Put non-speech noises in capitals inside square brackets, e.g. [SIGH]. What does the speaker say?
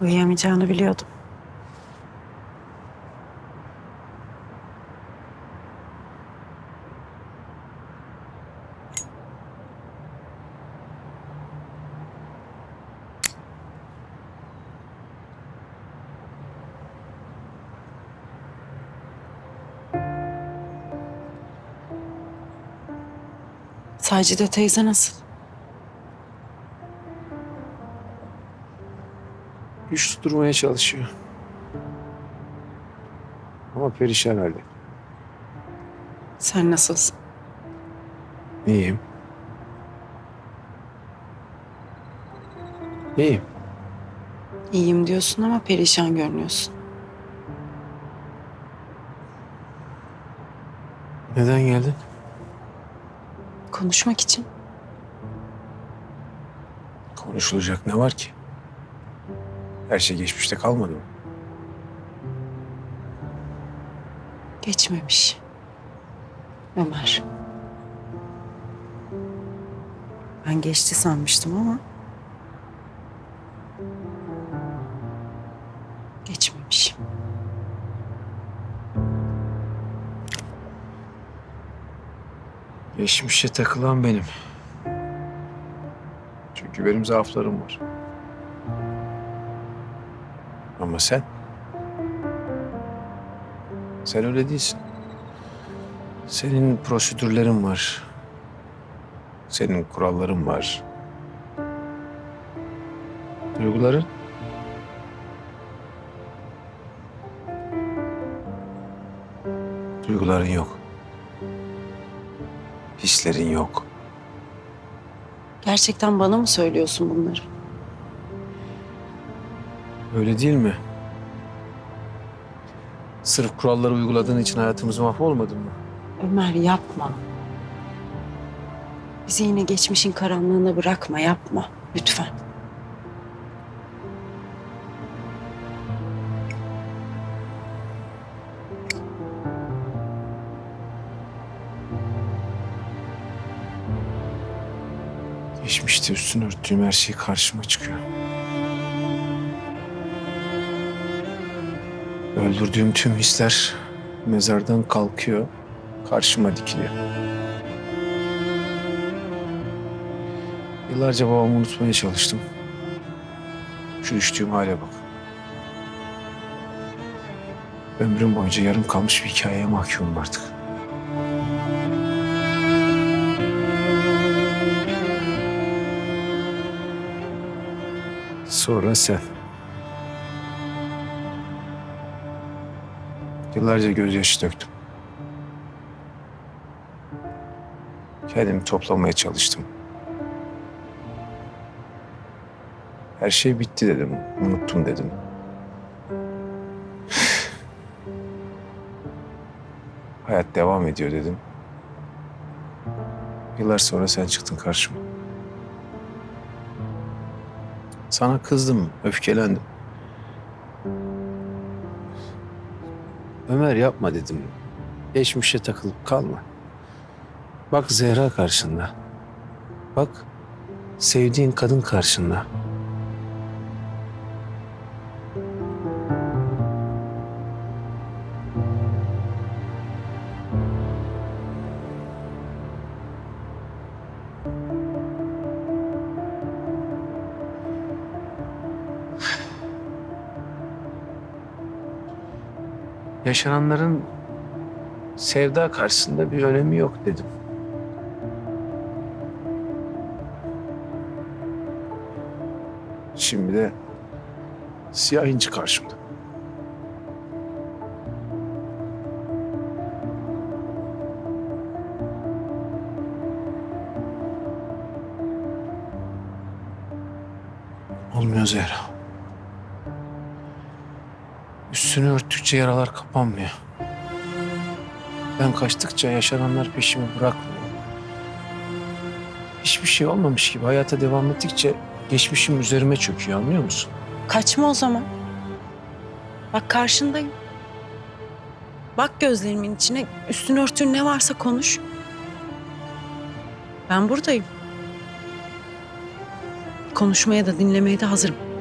Uyuyamayacağını biliyordum. Sacide teyze nasıl? Güç tutturmaya çalışıyor. Ama perişan halde. Sen nasılsın? İyiyim. İyiyim. İyiyim diyorsun ama perişan görünüyorsun. Neden geldin? Konuşmak için. Konuşulacak ne var ki? Her şey geçmişte kalmadı mı? Geçmemiş. Ömer. Ben geçti sanmıştım ama... Geçmemiş. Geçmişe takılan benim. Çünkü benim zaaflarım var. Ama sen... Sen öyle değilsin. Senin prosedürlerin var. Senin kuralların var. Duyguların? Duyguların yok. Hislerin yok. Gerçekten bana mı söylüyorsun bunları? Öyle değil mi? Sırf kuralları uyguladığın için hayatımız mahvolmadı mı? Ömer yapma. Bizi yine geçmişin karanlığına bırakma, yapma. Lütfen. Geçmişte üstünü örttüğüm her şey karşıma çıkıyor. Öldürdüğüm tüm hisler mezardan kalkıyor, karşıma dikiliyor. Yıllarca babamı unutmaya çalıştım. Şu düştüğüm hale bak. Ömrüm boyunca yarım kalmış bir hikayeye mahkumum artık. Sonra sen. Yıllarca gözyaşı döktüm. Kendimi toplamaya çalıştım. Her şey bitti dedim. Unuttum dedim. [SIGHS] Hayat devam ediyor dedim. Yıllar sonra sen çıktın karşıma. Sana kızdım, öfkelendim. Ömer yapma dedim. Geçmişe takılıp kalma. Bak Zehra karşında. Bak sevdiğin kadın karşında. Yaşananların sevda karşısında bir önemi yok dedim. Şimdi de siyah inci karşımda. Olmuyor Zehra. Üstünü örttükçe yaralar kapanmıyor. Ben kaçtıkça yaşananlar peşimi bırakmıyor. Hiçbir şey olmamış gibi hayata devam ettikçe geçmişim üzerime çöküyor anlıyor musun? Kaçma o zaman. Bak karşındayım. Bak gözlerimin içine üstünü örtün ne varsa konuş. Ben buradayım. Konuşmaya da dinlemeye de hazırım.